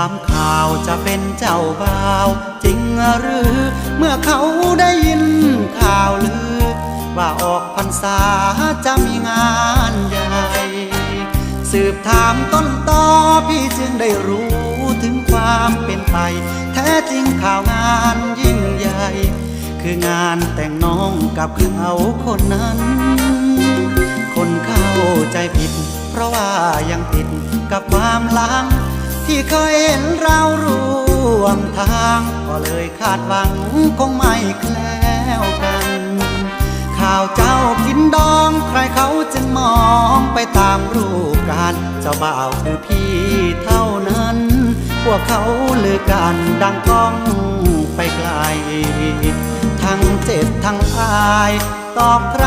ามข่าวจะเป็นเจ้าบ่าว จริงหรือ เมื่อเขาได้ยินข่าวลือ ว่าออกพรรษาจะมีงานใหญ่ สืบถามต้นตอพี่จึงได้รู้ถึงความเป็นไป แท้จริงข่าวงานยิ่งใหญ่ คืองานแต่งน้องกับเขาคนนั้น คนเข้าใจผิด เพราะว่ายังติดกับความหลัง ที่เคยเห็นเราร่วมทาง ก็เลยคาดหวังคงไม่แคล้วกัน ข่าวเจ้ากินดองใครเขาจึงมองไปตามรูปการเจ้าบ่าวคือพี่เท่านั้น พวกเขาลือกันดังก้องไปไกล ทั้งเจ็บทั้งอาย ตอบใคร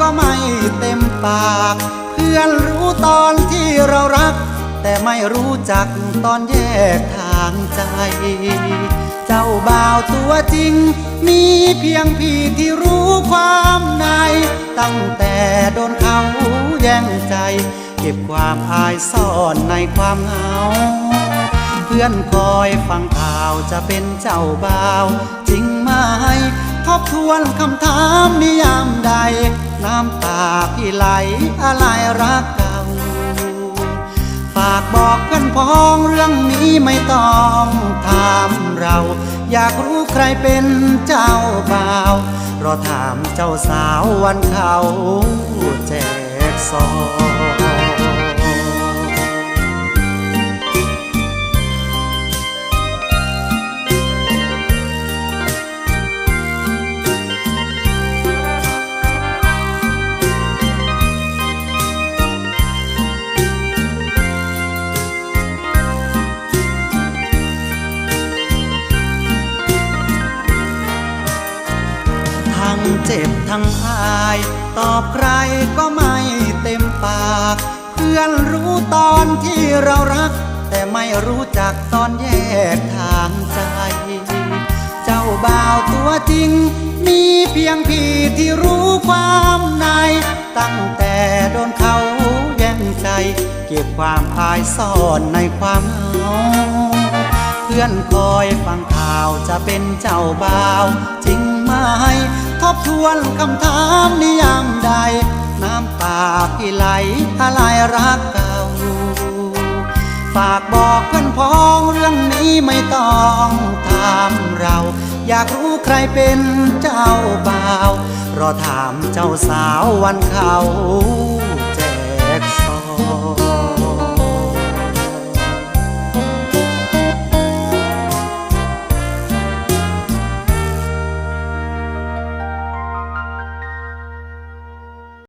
ก็ไม่เต็มปาก เพื่อนรู้ตอนที่เรารัก แต่ไม่รู้จักตอนแยกทางใจ เจ้าบ่าวตัวจริง มีเพียงพี่ที่รู้ความใน ตั้งแต่โดนเขาแย่งใจ เก็บความอายซ่อนในความเหงา เพื่อนคอยฟังข่าวจะเป็นเจ้าบ่าว จริงไหมทบทวนคำถามนิยามใด น้ำตาพี่ไหลอะไรรักก่าฝาก บอกเพื่อนพ้องเรื่องนี้ไม่ต้องถามเรา อยากรู้ใครเป็นเจ้าบ่าวรอถามเจ้าสาววันเขาแจกซอง เจ็บทั้งอาย ตอบใครก็ไม่เต็มปาก เพื่อนรู้ตอนที่เรารัก แต่ไม่รู้จักตอนแยกทางใจ เจ้าบ่าวตัวจริง มีเพียงพี่ที่รู้ความใน ตั้งแต่โดนเขาแย่งใจ เก็บความอายซ่อนในความเหงาเพื่อนคอยฟังข่าวจะเป็นเจ้าบ่าวจริง บทวนคำถามนิยามใด น้ำตาพี่ไหลทะไรรักเก่าฝากบอกเพื่อนพ้องเรื่องนี้ไม่ต้องถามเรา อยากรู้ใครเป็นเจ้าบ่าว รอถามเจ้าสาววันเขา